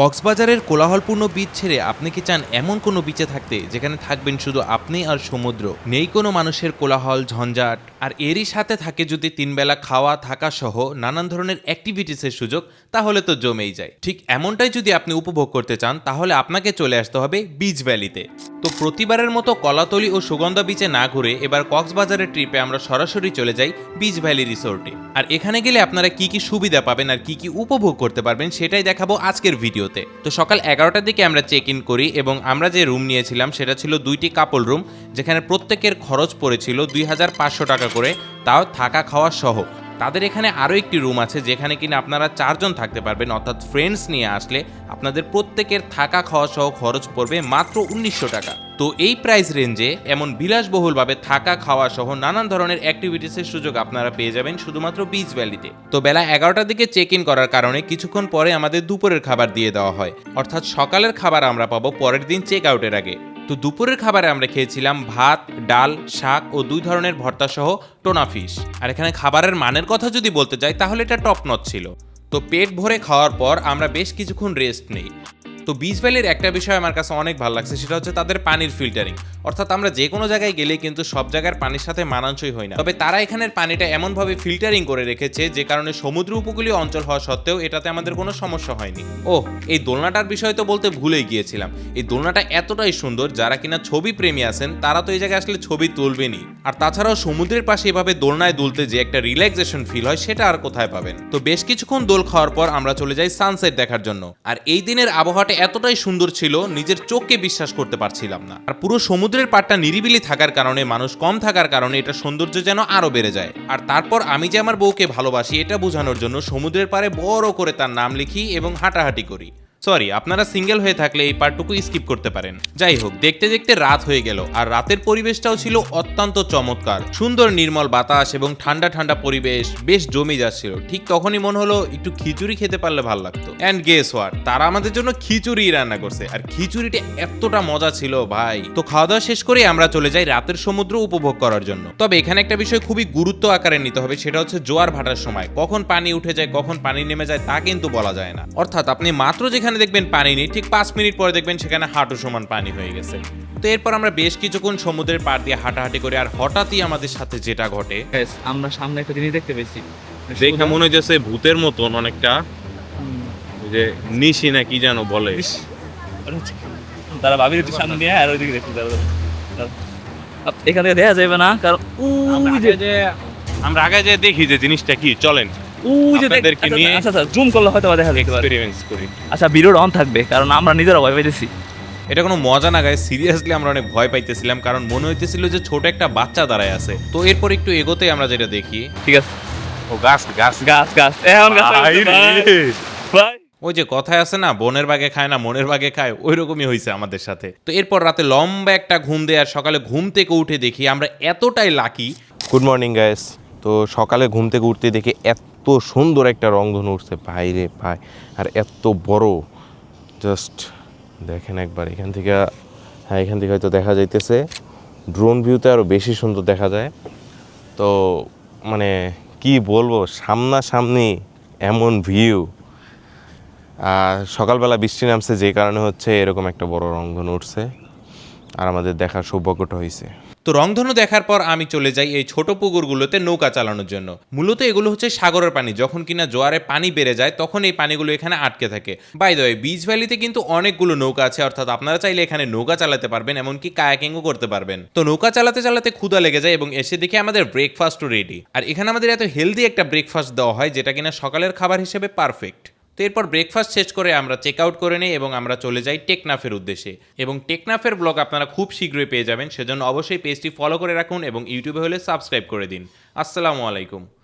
কক্সবাজারের কোলাহলপূর্ণ বিচ ছেড়ে আপনি কি চান এমন কোনো বিচে থাকতে যেখানে থাকবেন শুধু আপনি আর সমুদ্র? নেই কোনো মানুষের কোলাহল, ঝঞ্ঝাট। আর এরই সাথে থাকে যদি তিনবেলা খাওয়া, থাকা সহ নানান ধরনের অ্যাক্টিভিটিসের সুযোগ, তাহলে তো জমেই যায়। ঠিক এমনটাই যদি আপনি উপভোগ করতে চান, তাহলে আপনাকে চলে আসতে হবে বিচ ভ্যালিতে। তো প্রতিবারের মতো কলাতলি ও সুগন্ধা বিচে না ঘুরে এবার কক্সবাজারের ট্রিপে আমরা সরাসরি চলে যাই বিচ ভ্যালি রিসোর্টে। আর এখানে গেলে আপনারা কি কি সুবিধা পাবেন আর কি কি উপভোগ করতে পারবেন, সেটাই দেখাবো আজকের ভিডিওতে। তো সকাল এগারোটার দিকে আমরা চেক ইন করি এবং আমরা যে রুম নিয়েছিলাম সেটা ছিল দুইটি কাপল রুম যেখানে প্রত্যেকের খরচ পড়েছিল দুই হাজার পাঁচশো টাকা করে, তাও থাকা খাওয়া সহ। তাদের এখানে আরও একটি রুম আছে যেখানে কিনা আপনারা চারজন থাকতে পারবেন, অর্থাৎ ফ্রেন্ডস নিয়ে আসলে আপনাদের প্রত্যেকের থাকা খাওয়া সহ খরচ পড়বে মাত্র উনিশশো টাকা। তো এই প্রাইস রেঞ্জে এমন বিলাসবহুলভাবে থাকা, খাওয়া সহ নানান ধরনের অ্যাক্টিভিটিসের সুযোগ আপনারা পেয়ে যাবেন শুধুমাত্র বিচ ভ্যালিতে তো। বেলা এগারোটার দিকে চেক ইন করার কারণে কিছুক্ষণ পরে আমাদের দুপুরের খাবার দিয়ে দেওয়া হয়। অর্থাৎ সকালের খাবার আমরা পাবো পরের দিন চেক আউটের আগে। তো দুপুরের খাবারে আমরা খেয়েছিলাম ভাত, ডাল, শাক ও দুই ধরনের ভর্তা সহ টোনা ফিশ আর এখানে খাবারের মানের কথা যদি বলতে যাই, তাহলে এটা টপ নচ ছিল। তো পেট ভরে খাওয়ার পর আমরা বেশ কিছুক্ষণ রেস্ট নেই। তো বিচ ভ্যালির একটা বিষয় আমার কাছে অনেক ভালো লাগছে, সেটা হচ্ছে তাদের পানির ফিল্টারিং অর্থাৎ আমরা যে কোনো জায়গায় গেলে কিন্তু সব জায়গার পানির সাথে মানানসই হয় না। তবে তারা এখানের পানিটা এমনভাবে ফিল্টারিং করে রেখেছে, যে কারণে সমুদ্র উপকূলীয় অঞ্চল হওয়া সত্ত্বেও এটাতে আমাদের কোনো সমস্যা হয়নি। ও এই দোলনাটার বিষয় তো বলতে ভুলেই গিয়েছিলাম। এই দোলনাটা এতটাই সুন্দর, যারা কিনা ছবি প্রেমী আছেন, তারা তো এই জায়গায় আসলে ছবি তুলবেনই। আর তাছাড়াও সমুদ্রের পাশে এভাবে দোলনায় দুলতে যে একটা রিল্যাক্সেশন ফিল হয়, সেটা আর কোথায় পাবেন? তো বেশ কিছুক্ষণ দোল খাওয়ার পর আমরা চলে যাই সানসেট দেখার জন্য। আর এই দিনের আবহাওয়াটা এতটাই সুন্দর ছিল, নিজের চোখকে বিশ্বাস করতে পারছিলাম না। আর পুরো সমুদ্রের পাড়টা নিরিবিলি থাকার কারণে, মানুষ কম থাকার কারণে এটা সৌন্দর্য যেন আরও বেড়ে যায়। আর তারপর আমি যে আমার বউকে ভালোবাসি, এটা বোঝানোর জন্য সমুদ্রের পাড়ে বড় করে তার নাম লিখি এবং হাঁটাহাঁটি করি। সরি আপনারা সিঙ্গেল হয়ে থাকলে এই পার্টটুকু স্কিপ করতে পারেন। যাই হোক, দেখতে দেখতে রাত হয়ে গেল, আর রাতের পরিবেশটাও ছিল অত্যন্ত চমৎকার। সুন্দর নির্মল বাতাস এবং ঠান্ডা ঠান্ডা পরিবেশ বেশ জমে যাচ্ছিল। ঠিক তখনই মনে হলো একটু খিচুড়ি খেতে পারলে ভালো লাগতো। অ্যান্ড গেস ওয়ার তারা আমাদের জন্য খিচুড়ি রান্না করছে। আর খিচুড়িটা এতটা মজা ছিল, ভাই। তো খাওয়া দাওয়া শেষ করে আমরা চলে যাই রাতের সমুদ্র উপভোগ করার জন্য। তবে এখানে একটা বিষয় খুবই গুরুত্ব আকারে নিতে হবে, সেটা হচ্ছে জোয়ার ভাটার সময়। কখন পানি উঠে যায়, কখন পানি নেমে যায়, তা কিন্তু বলা যায় না। অর্থাৎ আপনি মাত্র যেখানে দেখবেন পানি নেই ঠিক পাঁচ মিনিট পরে দেখবেন সেখানে হাঁটু সমান পানি হয়ে গেছে। তো এরপর আমরা বেশ কিছুক্ষণ সমুদ্রের পাড় দিয়ে হাঁটাহাঁটি করে আর হঠাৎই আমাদের সাথে যেটা ঘটে আমরা সামনে একটা জিনিস দেখতে পেয়েছি। দেখে মনে হইতেছে ভূতের মতন অনেকটা যে নিশি না কি যেন বলে। হচ্ছে- তারা ভাবির একটু সামনে নিয়ে আর ওইদিকে দেখতে যাবে। এখান থেকে দেখা যাবে না কারণ আমরা যে যে আমরা আগে যে দেখি যে জিনিসটা কি চলেন। আচ্ছা, আচ্ছা আচ্ছা জুম করলে হয়তো দেখা যেতে পারে। করি। আচ্ছা ভিডিওটা অন থাকবে কারণ আমরা নিজেরা ভয় পাইতেছি। এটা কোনো মজা না গায়ে সিরিয়াসলি আমরা অনেক ভয় পাইতেছিলাম কারণ মনে হইতেছিল যে ছোট একটা বাচ্চা দাঁড়ায় আছে। তো এরপর একটু এগোতে আমরা যেটা দেখি। ঠিক আছে। ও গাছ গাছ। গাছ গাছ। এখন গাছ ভাই ওই যে কথায় আছে না বনের বাগে খায় না মনের বাগে খায় ওই রকমই হয়েছে আমাদের সাথে। তো এরপর রাতে লম্বা একটা ঘুম দেয় আর সকালে ঘুম থেকে উঠে দেখি আমরা এতটাই লাকি গুড মর্নিং গাইস তো সকালে ঘুম থেকে উঠতে দেখে এত সুন্দর একটা রংধনু উঠছে ভাই রে ভাই। আর এত বড় জাস্ট দেখেন একবার, এখান থেকে হ্যাঁ এখান থেকে হয়তো দেখা যাইতেছে। ড্রোন ভিউতে আরও বেশি সুন্দর দেখা যায়। তো মানে কি বলব, সামনাসামনি এমন ভিউ আর সকালবেলা বৃষ্টি নামছে, যে কারণে হচ্ছে এরকম একটা বড় রংধনু উঠছে। আর আমাদের দেখার সৌভাগ্যটা হয়েছে তো রংধনু দেখার পর আমি চলে যাই এই ছোট পুকুরগুলোতে নৌকা চালানোর জন্য। মূলত এগুলো হচ্ছে সাগরের পানি। যখন কিনা জোয়ারে পানি বেড়ে যায়, তখন এই পানিগুলো এখানে আটকে থাকে। বাই দ্য বিচ ভ্যালিতে কিন্তু অনেকগুলো নৌকা আছে, অর্থাৎ আপনারা চাইলে এখানে নৌকা চালাতে পারবেন, এমনকি কায়াকিংও করতে পারবেন। তো নৌকা চালাতে চালাতে ক্ষুদা লেগে যায় এবং এসে দেখে আমাদের ব্রেকফাস্টও রেডি আর এখানে আমাদের এত হেলদি একটা ব্রেকফাস্ট দেওয়া হয়, যেটা কিনা সকালের খাবার হিসেবে পারফেক্ট তো এরপর ব্রেকফাস্ট শেষ করে আমরা চেক আউট করে নিই এবং আমরা চলে যাই টেকনাফের উদ্দেশ্যে। এবং টেকনাফের ব্লগ আপনারা খুব শীঘ্রই পেয়ে যাবেন, সেজন্য অবশ্যই পেজটি ফলো করে রাখুন এবং ইউটিউবে হলে সাবস্ক্রাইব করে দিন। আসসালামু আলাইকুম।